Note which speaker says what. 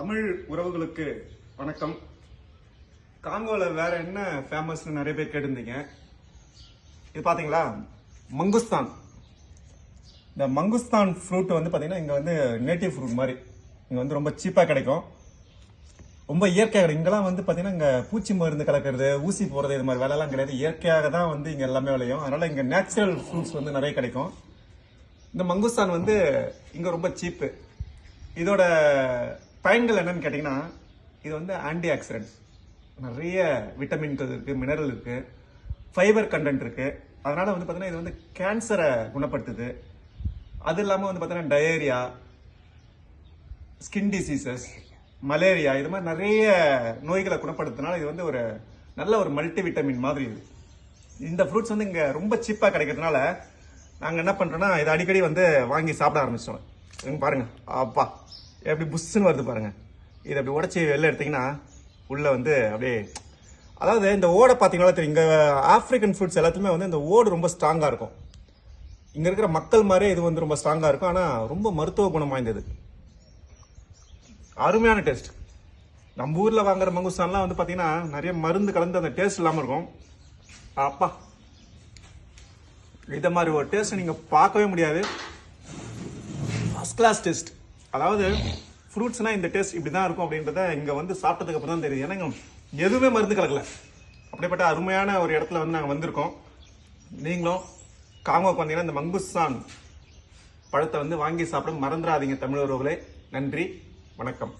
Speaker 1: தமிழ் உறவுகளுக்கு வணக்கம். காங்கோல வேற என்ன ஃபேமஸ்னு நிறைய பேர் கேட்டிருந்தீங்க? இது பாத்தீங்களா? மங்குஸ்தான். இந்த மங்குஸ்தான் ஃப்ரூட் வந்து பாத்தீங்கன்னா இங்க வந்து நேட்டிவ் ஃப்ரூட் மாதிரி. இங்க வந்து ரொம்ப சீப்பா கிடைக்கும். ரொம்ப இயற்கையாக கிடைக்கும். இங்கெல்லாம் வந்து பாத்தீங்கன்னா இங்க பூச்சி மருந்து கலக்கிறது ஊசி போறது இது மாதிரி வேலைலாம் கிடையாது. இயற்கையாக தான் வந்து இங்க எல்லாமே விளையும். அதனால இங்க நேச்சுரல் ஃப்ரூட்ஸ் வந்து நிறைய கிடைக்கும். இந்த மங்குஸ்தான் வந்து இங்க ரொம்ப சீப்பு இதோட பயன்கள் என்னன்னு கேட்டிங்கன்னா இது வந்து ஆன்டி ஆக்சிடென்ட்ஸ் நிறைய விட்டமின்கள் இருக்குது மினரல் இருக்குது ஃபைபர் கண்டென்ட் இருக்குது அதனால் வந்து பார்த்தீங்கன்னா இது வந்து கேன்சரை குணப்படுத்துது. அது இல்லாமல் வந்து பார்த்தீங்கன்னா டயேரியா ஸ்கின் டிசீசஸ் மலேரியா இது மாதிரி நிறைய நோய்களை குணப்படுத்துனால இது வந்து ஒரு நல்ல ஒரு மல்டி விட்டமின் மாதிரி இது. இந்த ஃப்ரூட்ஸ் வந்து இங்கே ரொம்ப சீப்பாக கிடைக்கிறதுனால நாங்கள் என்ன பண்ணுறோன்னா இதை அடிக்கடி வந்து வாங்கி சாப்பிட ஆரம்பிச்சிட்டோம். பாருங்கள் அப்பா. எப்படி புஷ்ஷுன்னு வருது பாருங்க. இதை அப்படி உடச்சி வெளில எடுத்தீங்கன்னா உள்ளே வந்து அப்படியே அதாவது இந்த ஓடை பார்த்தீங்கன்னா தெரியும் இங்கே ஆஃப்ரிக்கன் ஃபுட்ஸ் எல்லாத்துலேயுமே வந்து இந்த ஓடு ரொம்ப ஸ்ட்ராங்காக இருக்கும். இங்கே இருக்கிற மக்கள் மாதிரியே இது வந்து ரொம்ப ஸ்ட்ராங்காக இருக்கும். ஆனால் ரொம்ப மருத்துவ குணம் வாய்ந்தது. அருமையான டேஸ்ட் நம்ம ஊரில் வாங்குற மங்குஸ்தான்லாம் வந்து பார்த்தீங்கன்னா நிறைய மருந்து கலந்து அந்த டேஸ்ட் இல்லாமல் இருக்கும். அப்பா. இதை மாதிரி ஒரு டேஸ்ட் நீங்கள் பார்க்கவே முடியாது. ஃபஸ்ட் கிளாஸ் டேஸ்ட் அதாவது ஃப்ரூட்ஸ்னால் இந்த டேஸ்ட் இப்படி தான் இருக்கும் அப்படின்றத இங்கே வந்து சாப்பிட்டதுக்கு அப்புறம் தான் தெரியுது. ஏன்னா எதுவுமே மருந்து கலக்கல. அப்படிப்பட்ட அருமையான ஒரு இடத்துல வந்து நாங்கள் வந்திருக்கோம். நீங்களும் காங்கோக்கு வந்தீங்கன்னா இந்த மங்குஸ்தான் பழத்தை வந்து வாங்கி சாப்பிட மறந்துடாதீங்க தமிழ் உறவுகளே. நன்றி வணக்கம்.